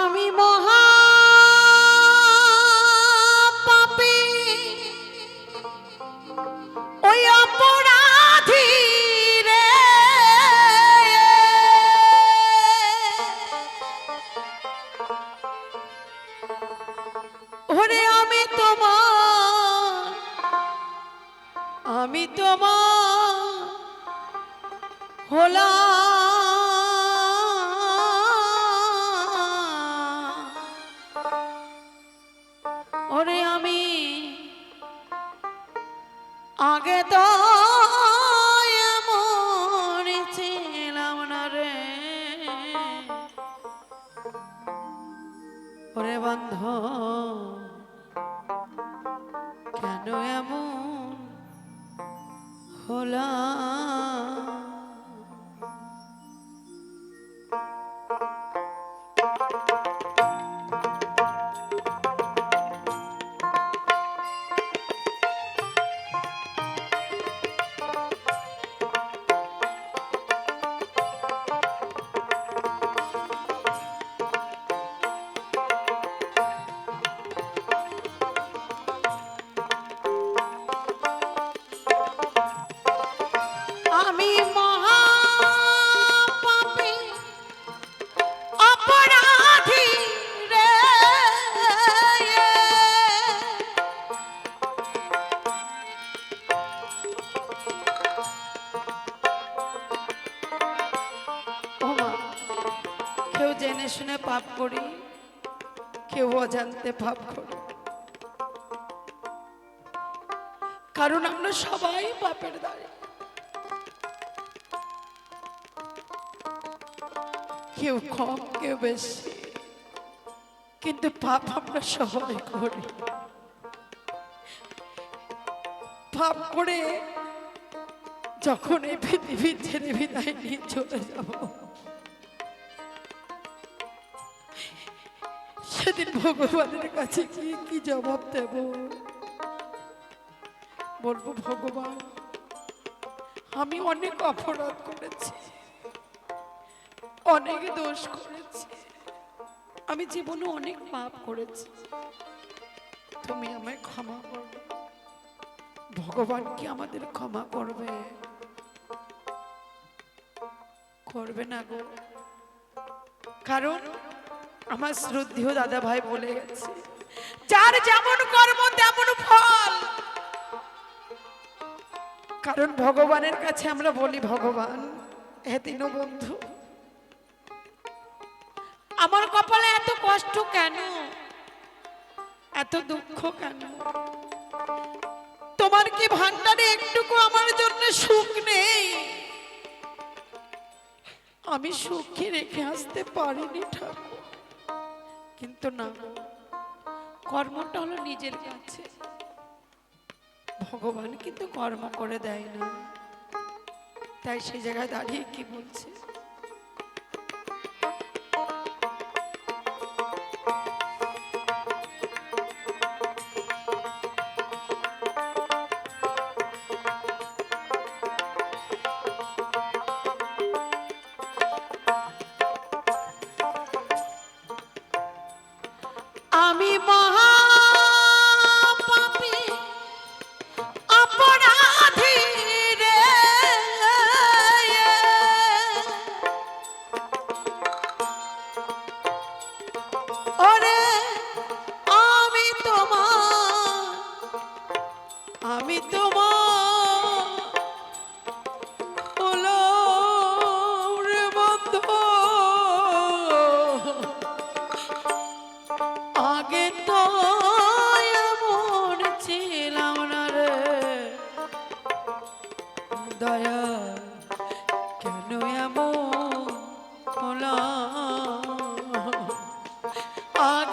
আমি মহা পাপী ওই অপরাধী রে। ওরে আমি তোমার আমি তোমার হলাম। হলাম। অজান্তে পাপ করি। কারণ আমরা সবাই পাপের দাঁড়িয়ে কেউ কম, কেউ বেশি। কিন্তু পাপ আমরা সবাই করি। পাপ করে যখন এই পৃথিবীর ছেড়ে বিদায় নিয়ে চলে যাব ভগবানের কাছে কি কি জবাব দেব? বলব, ভগবান, আমি অনেক অপরাধ করেছি। অনেক দোষ করেছি। আমি জীবনে অনেক পাপ করেছি। তুমি আমায় ক্ষমা করবে ভগবান কি আমাদের ক্ষমা করবে? করবে না গো। কারণ আমার শ্রদ্ধেয় দাদা ভাই বলে গেছে, যার যেমন কর্ম, তেমন ফল। কারণ ভগবানের কাছে আমরা বলি, ভগবান হে বন্ধু, আমার কপালে এত কষ্ট কেন? এত দুঃখ কেন? তোমার কি ভান্ডারে একটুকু আমার জন্য সুখ নেই? আমি সুখে রেখে আসতে পারিনি, ঠাকুর। কিন্তু না। কর্মটা হলো নিজের কাছে। ভগবান কিন্তু কর্ম করে দেয় না। তাই সেই জায়গায় দাঁড়িয়ে কি বলছে?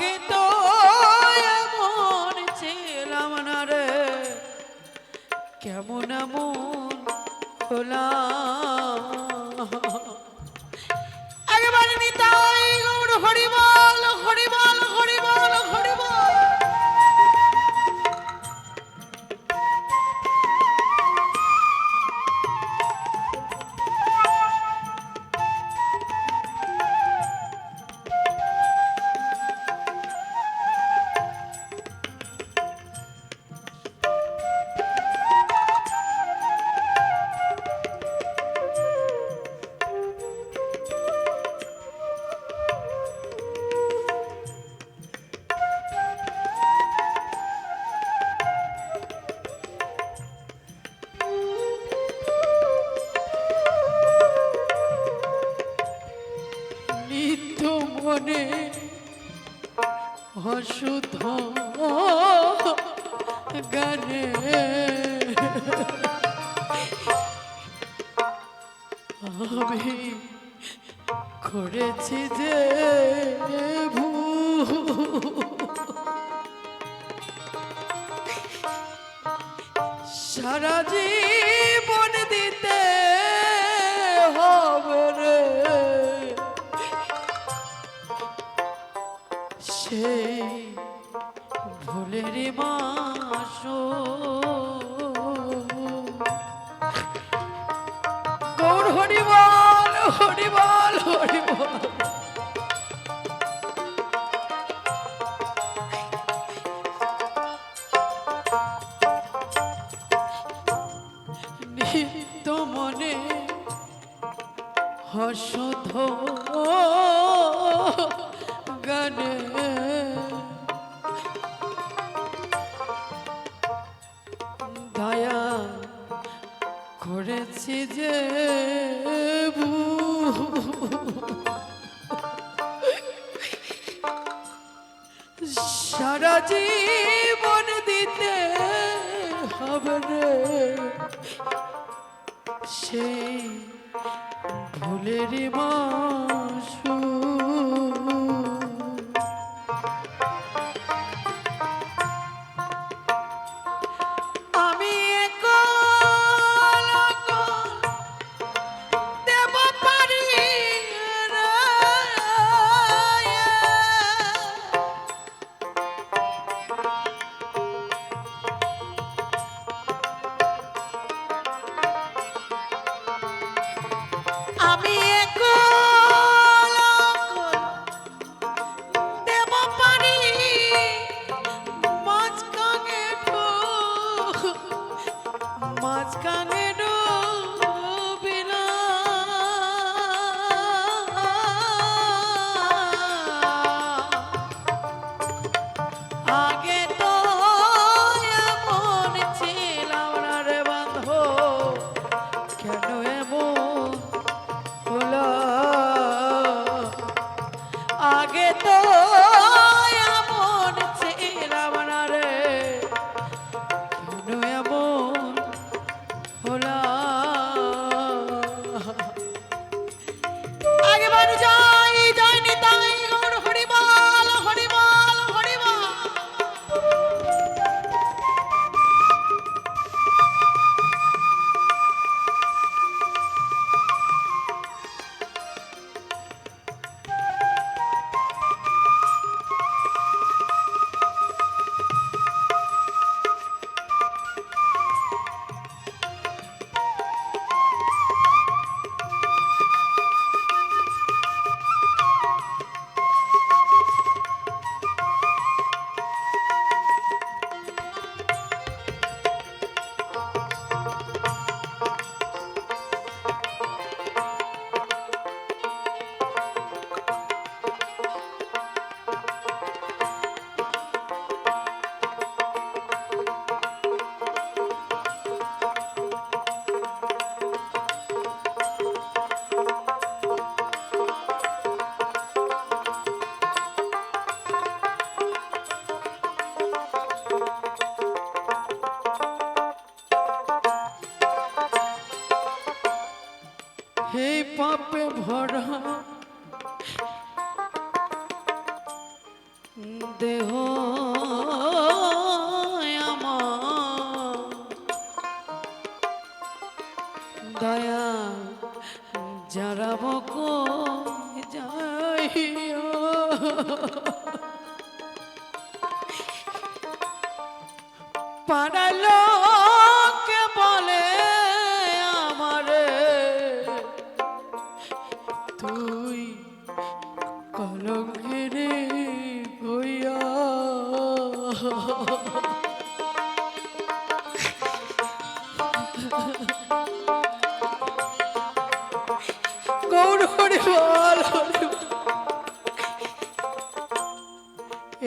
আগে তো এমন ছিলাম না রে। কেমন এমন হরিবল অশুদ্ধ গানে। আমি করেছি যে ভূ সারা জীবন ফুলের মাসো গৌর হরিবল হরিবল হরিবল। দয়া করেছি যে সারা জীবন দিতে হবে রে। সেই ভুলের মা যারা বক যাইও। পাড়ালো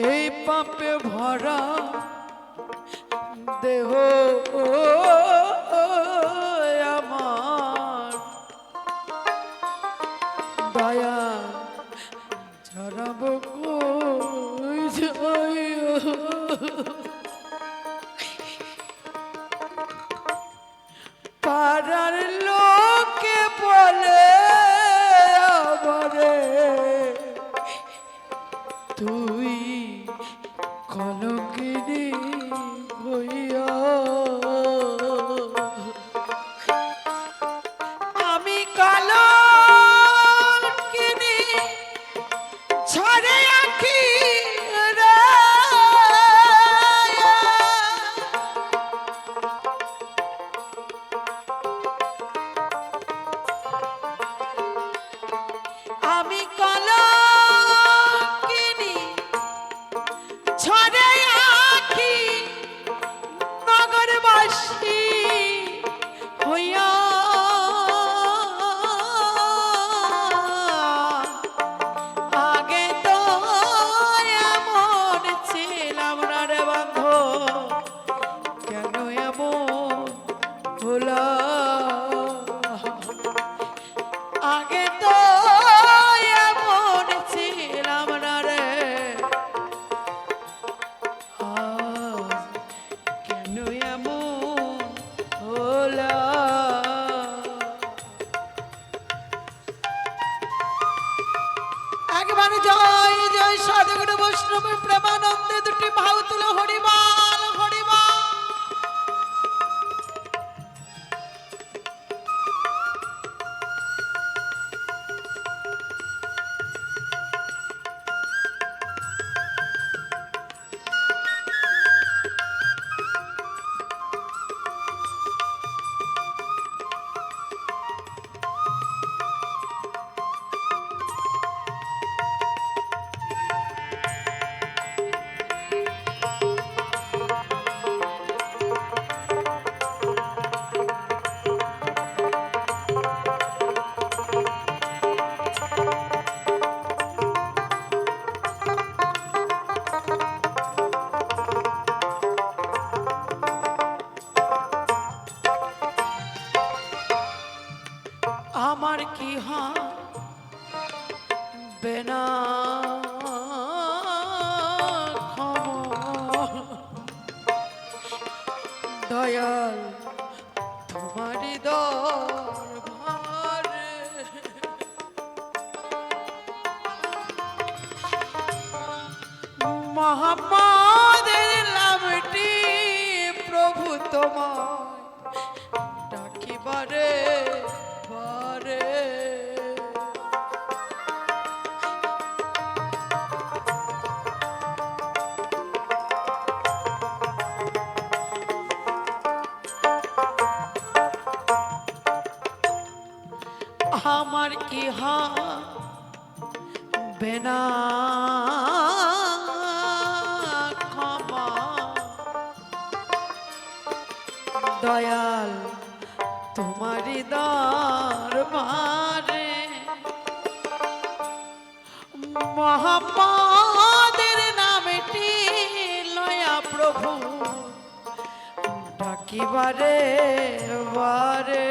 এই পাপে ভরা দেহ বারে বারে আমার ইহা বেনা ক্ষমা দয়াল তোমারি দার দরবারে। মহাপাদের নামেটি লয়া প্রভু ডাকিবারে বারে।